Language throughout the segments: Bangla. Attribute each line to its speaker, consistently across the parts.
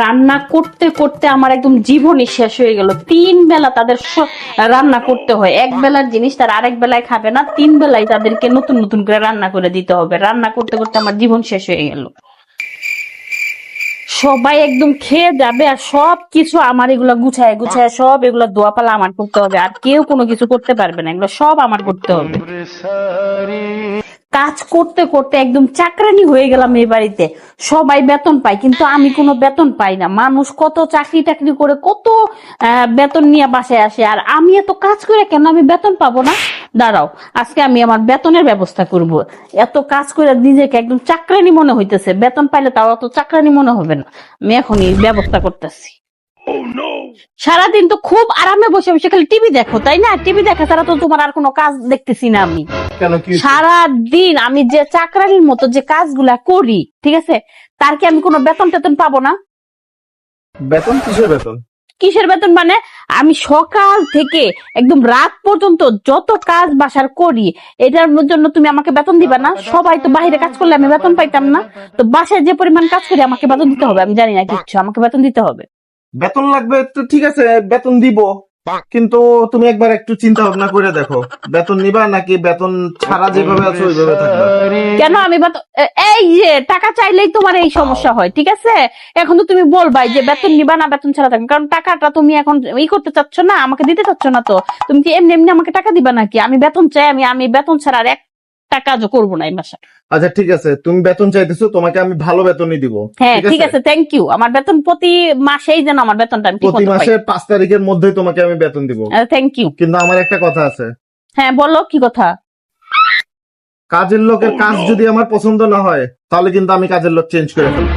Speaker 1: রান্না করতে করতে আমার একদম জীবনই শেষ হয়ে গেল। তিন বেলা তাদের রান্না করতে হয়। এক বেলার জিনিস তার আরেক বেলায় খাবে না, তিন বেলায় তাদেরকে নতুন নতুন করে রান্না করে দিতে হবে। রান্না করতে করতে আমার জীবন শেষ হয়ে গেল। সবাই একদম খেয়ে যাবে আর সব কিছু আমার এগুলা গুছায় গুছায় সব এগুলা দোয়াপালা আমার করতে হবে। আর কেউ কোনো কিছু করতে পারবে না। এগুলো সব আমার করতে হবে। কাজ করতে করতে একদম চাকরানি হয়ে গেলাম এই বাড়িতে। সবাই বেতন পায়, কিন্তু আমি কোনো বেতন পাই না। মানুষ কত চাকরি টাকরি করে, কত বেতন নিয়ে বাসায় আসে। আর আমি এত কাজ করে কেন আমি বেতন পাবো না? দাঁড়াও, আজকে আমি আমার বেতনের ব্যবস্থা করব। এত কাজ করে নিজেকে একদম চাকরানি মনে হইতেছে। বেতন পাইলে তাও অত চাকরানি মনে হবে না। আমি এখনই ব্যবস্থা করতেছি। সারাদিন তো খুব আরামে বসে বসে খালি টিভি দেখো তাই না? টিভি দেখা ছাড়া তো তোমার আর কোনো কাজ দেখতেছি না আমি।
Speaker 2: কেন কি
Speaker 1: সারা দিন আমি যে চাকরানির মতো যে কাজগুলা করি ঠিক আছে? তার কি আমি কোনো বেতন টেতন পাবো না?
Speaker 2: বেতন? কিসের বেতন?
Speaker 1: কিসের বেতন মানে আমি সকাল থেকে একদম রাত পর্যন্ত যত কাজ বাসার করি এটার জন্য তুমি আমাকে বেতন দিবা না? সবাই তো বাইরে কাজ করলে আমি বেতন পাইতাম না। তো বাসায় যে পরিমাণ কাজ করি আমাকে বেতন দিতে হবে আমি জানি না কিচ্ছু আমাকে বেতন দিতে হবে।
Speaker 2: বেতন লাগবে তো ঠিক আছে বেতন দিব। কিন্তু তুমি একবার একটু চিন্তা ভাবনা করে দেখো বেতন নিবা নাকি বেতন ছাড়া যেভাবে আছো ওইভাবে থাকবা?
Speaker 1: কেন আমি এই যে টাকা চাইলেই তোমার এই সমস্যা হয় ঠিক আছে? এখন তো তুমি বলবাই যে বেতন নিবা না বেতন ছাড়া থাকবে। কারণ টাকাটা তুমি এখন ই করতে চাচ্ছ না আমাকে দিতে চাচ্ছ না তো। তুমি কি এমনি এমনি আমাকে টাকা দিবা নাকি? আমি বেতন চাই আমি আমি বেতন ছাড়া আর একটা কাজও করব না এই মাসে।
Speaker 2: আচ্ছা ঠিক আছে। তুমি বেতন চাইতেছো তোমাকে আমি ভালো বেতনই দিব।
Speaker 1: হ্যাঁ ঠিক আছে? থ্যাংক ইউ আমার বেতন প্রতি মাসেই যেন আমার বেতনটা আমি
Speaker 2: প্রতি মাসের পাঁচ তারিখের মধ্যেই তোমাকে আমি বেতন দিব।
Speaker 1: থ্যাংক ইউ
Speaker 2: কিন্তু আমার একটা কথা আছে।
Speaker 1: হ্যাঁ বলো কি কথা?
Speaker 2: কাজের লোকের কাজ যদি আমার পছন্দ না হয় তাহলে কিন্তু আমি কাজের লোক চেঞ্জ করে ফেলব।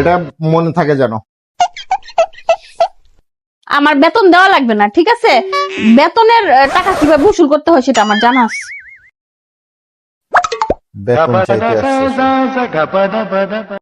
Speaker 2: এটা মনে থাকে জানো
Speaker 1: আমার বেতন দেওয়া লাগবে না ঠিক আছে? বেতনের টাকা কীভাবে উসুল করতে হয় সেটা আমার জানা আছে।
Speaker 2: বেতন চাইতে আসছে।